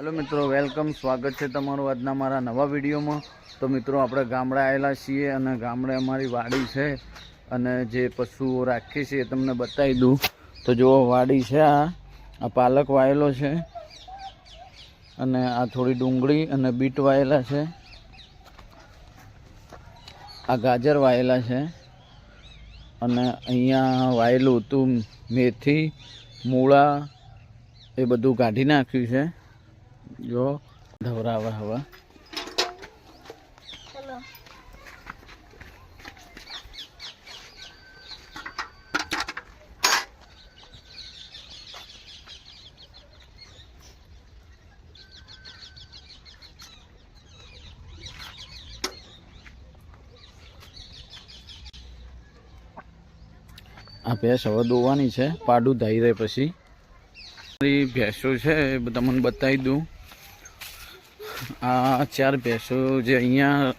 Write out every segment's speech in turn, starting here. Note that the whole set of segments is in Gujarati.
હેલો મિત્રો, વેલકમ. સ્વાગત છે તમારું આજના મારા નવા વિડીયોમાં. તો મિત્રો, આપણે ગામડે આવેલા છીએ અને ગામડે અમારી વાડી છે અને જે પશુઓ રાખીએ છીએ તમને બતાવી દઉં. તો જુઓ, વાડી છે આ. આ પાલક વાયેલો છે અને આ થોડી ડુંગળી અને બીટ વાયેલા છે. આ ગાજર વાયેલા છે અને અહીંયા વાયેલું હતું મેથી, મૂળા એ બધું કાઢી નાખ્યું છે. જો ધવરાવે હવે. આ ભેંસ હવે દોવાની છે પાડું ધાઈ રહે પછી. મારી ભેંસો છે એ તમને બતાવી દઉં. આ ચાર ભેંસો જે અહીંયા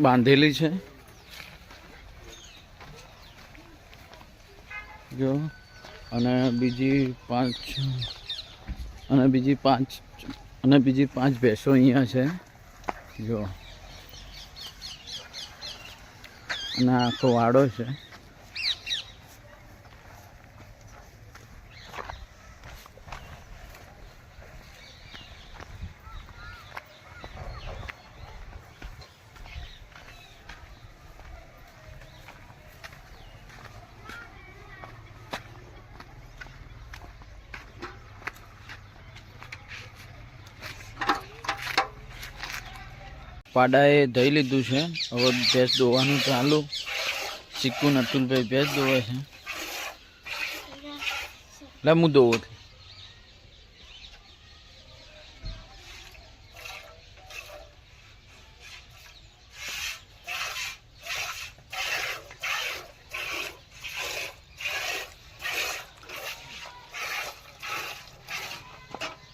બાંધેલી છે. જો, અને બીજી પાંચ, અને બીજી પાંચ, અને બીજી પાંચ ભેંસો અહીંયા છે. જો. અને આખો વાડો છે. પાડાએ ધઈ લીધું છે. હવે ભેંસ દોવાનું ચાલુ. ચીકુ નતુલભાઈ ભેંસ દોવે છે. એટલે હું દોવું.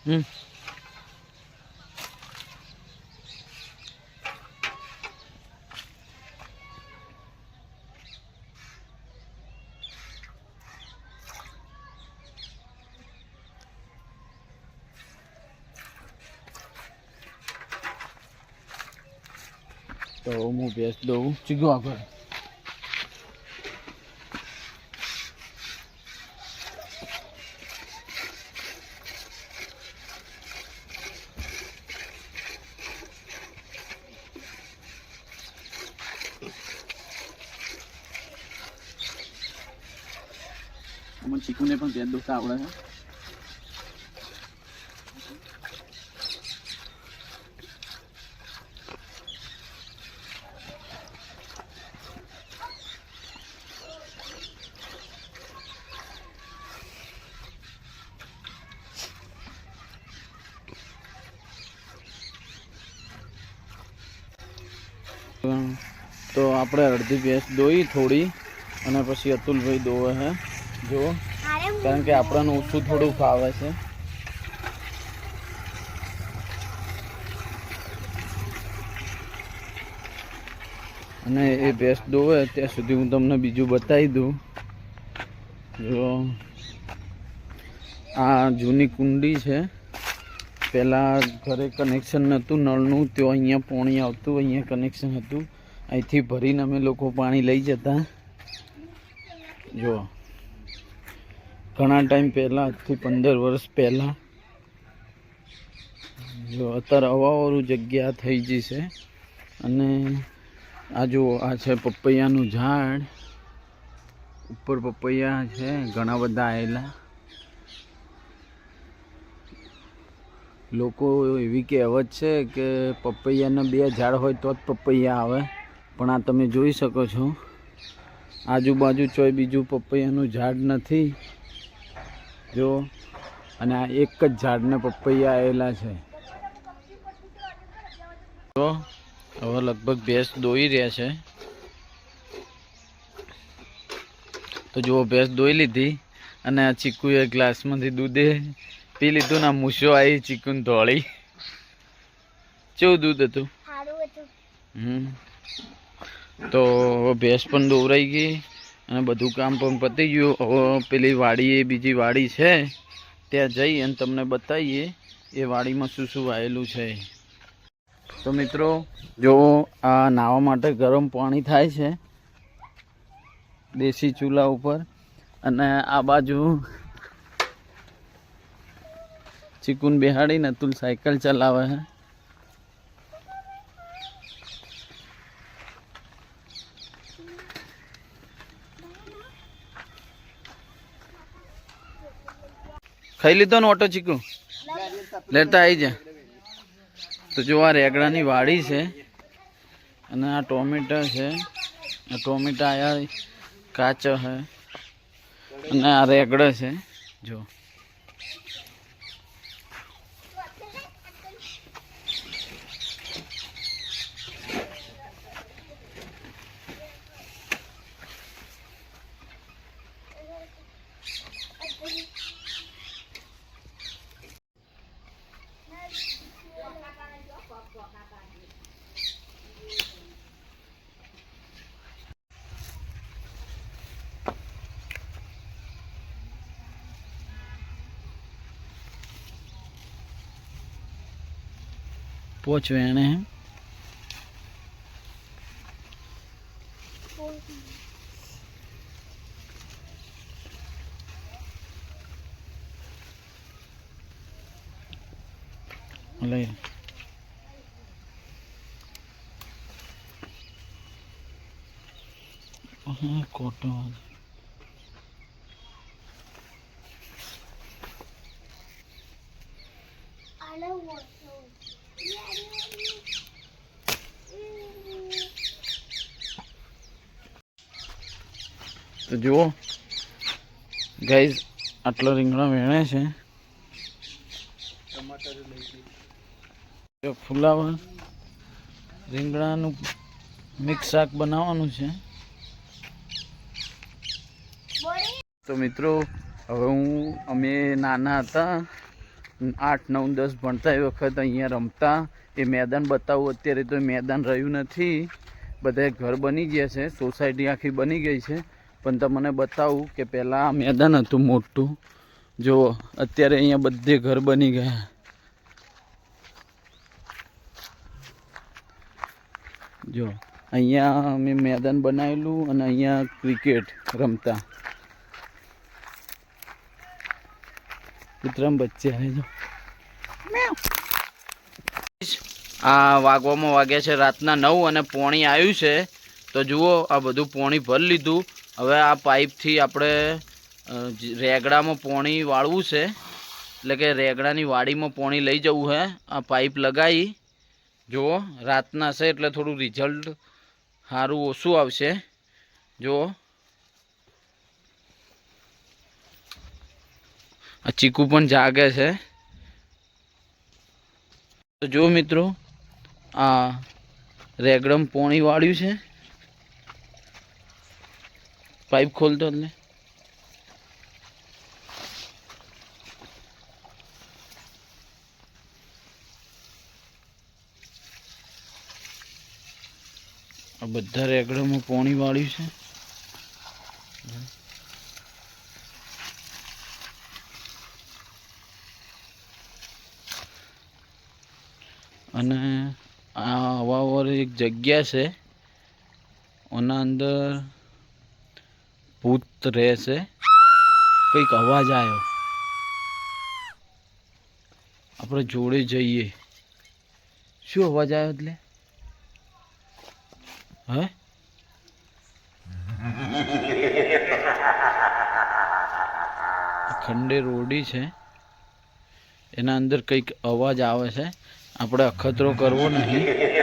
હમ. તો હું ભેંસ દઉં ચીગો આગળ. અમને ચીકુને પણ ભેંસ દોતા આવડે છે. તો આપણે અડધી ભેંસ દોઈ થોડી અને પછી અતુલભાઈ દોવે છે જો કારણ કે આપણને ઓછું થોડું ફાવે છે. અને એ ભેંસ દોવે, ત્યાં સુધી હું તમને બીજું બતાવી દઉં. જો આ જૂની કુંડી છે. પહેલાં ઘરે કનેક્શન નહોતું, નળનું તો અહીંયા પાણી આવતું, અહીંયા કનેક્શન હતું. અહીંથી ભરીને અમે લોકો પાણી લઈ જતા. જો, ઘણા ટાઈમ પહેલાં આજથી પંદર વર્ષ પહેલાં. જો, અત્યારે અવાવાળું જગ્યા થઈ ગઈ છે. અને આ જો આ છે પપૈયાનું ઝાડ. ઉપર પપૈયા છે, ઘણા બધા આવેલા. લોકો એવી કહેવત છે કે પપૈયાના બે ઝાડ હોય તો જ પપૈયા આવે. પણ આ તમે જોઈ શકો છો. આજુબાજુ ચોય બીજું પપૈયાનું ઝાડ નથી. જો, અને આ એક જ ઝાડને પપૈયા આવેલા છે. તો હવે લગભગ ભેંસ દોઈ રહ્યા છે. તો જુઓ, ભેંસ દોઈ લીધી અને આ ચીકુએ ગ્લાસમાંથી દૂધે પી લીધું ના મૂસો આવી ચિકન ધોળી. કેવું દૂધ હતું? હમ. તો ભેંસ પણ દોવરાઈ ગઈ અને બધું કામ પણ પતી ગયું. હવે પેલી વાડી એ બીજી વાડી છે. ત્યાં જઈ અને તમને બતાવીએ એ વાડીમાં શું શું વાયેલું છે. તો મિત્રો જો આ નાહવા માટે ગરમ પાણી થાય છે દેશી ચૂલા ઉપર. અને આ બાજુ ચીકુન બિહાડીને અતુલ સાયકલ ચલાવે છે ખાઈ લીધો ને ઓટો ચીકુ લેતા આવી જા તો જો આ રેગડાની વાડી છે અને આ ટોમેટા છે આ ટોમેટા આયા કાચો છે અને આ રેગડો છે જો પોચ વેણે લઈ કોટો તો જુઓ. ગાઈઝ આટલો રીંગણો વેણે છે. ફુલાવર રીંગણાનું મિક્સ શાક બનાવવાનું છે. તો મિત્રો, હવે હું, અમે નાના હતા. આઠ, નવ, દસ ભણતા એ વખત અહીંયા રમતા. એ મેદાન બતાવું અત્યારે તો મેદાન રહ્યું નથી. બધા ઘર બની ગયા છે. સોસાયટી આખી બની ગઈ છે. પણ તમને બતાવું કે પહેલાં આ મેદાન હતું મોટું. જો અત્યારે અહીંયા બધે ઘર બની ગયા. જો, અહીંયા અમે મેદાન બનાવેલું અને અહીંયા ક્રિકેટ રમતા. કૂતરામ બચ્ચે આવે જો આ વાગવામાં વાગ્યા છે રાતના નવ અને પોણી આવ્યું છે. તો જુઓ, આ બધું પોણી ભરી લીધું. હવે આ પાઇપથી આપણે રેગડામાં પોણી વાળવું છે. એટલે કે રેગડાની વાડીમાં પોણી લઈ જવું છે આ પાઇપ લગાવી જુઓ, રાતના છે એટલે થોડું રિઝલ્ટ સારું ઓછું આવશે. જુઓ. આ ચીકુ પણ જાગે છે. તો જુઓ મિત્રો, આ રેગડમ પોણી વાળ્યું છે. પાઇપ ખોલતો એટલે આ બધા રેગડામાં પાણી વાળ્યું છે અને આ હવાવર એક જગ્યા છે એના અંદર ભૂત રહેશે? કંઈક અવાજ આવ્યો આપણે જોડે જઈએ. શું અવાજ આવ્યો એટલે? હે? ખંડે રોડી છે. એના અંદર કંઈક અવાજ આવે છે. આપણે અખતરો કરવો નહીં.